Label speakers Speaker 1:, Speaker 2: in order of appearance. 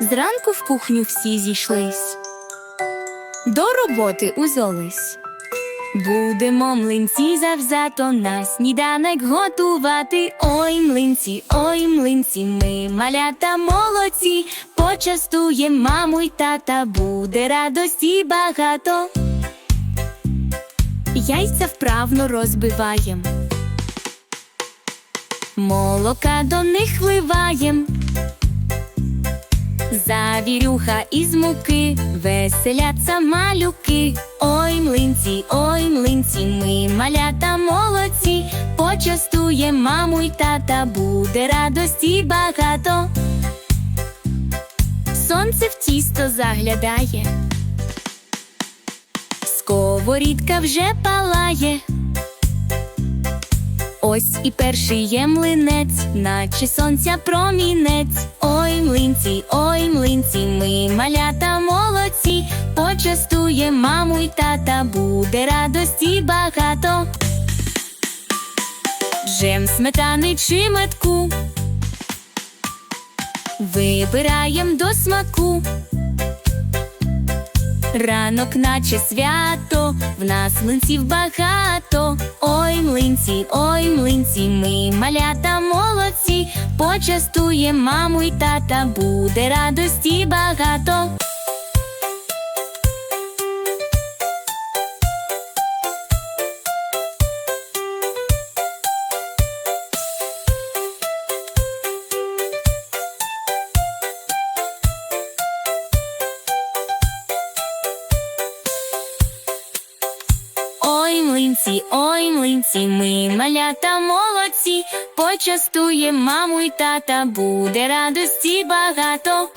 Speaker 1: Зранку в кухню всі зійшлись. До роботи узялись. Будемо млинці завзято на сніданок готувати. Ой, млинці, ой, млинці, ми малята молодці. Почастуєм маму й тата, буде радості багато. Яйця вправно розбиваєм. Молока до них вливаєм. Завірюха із муки, веселяться малюки. Ой, млинці, ой, млинці, ми малята молодці. Почастує маму й тата, буде радості багато. Сонце в тісто заглядає. Сковорідка вже палає. Ось і перший є млинець, наче сонця промінець. Ой, млинці, ой, млинці, ми малята молодці. Почастує маму й тата, буде радості багато. Джем сметани чи метку. Вибираєм до смаку. Ранок, наче свято, в нас млинців багато. Ой, млинці, ой, млинці, ми малята молодці. Почастує маму й тата, буде радості багато. Ой, млинці, ой, млинці, ми малята молодці. Почастує маму й тата, буде радості багато.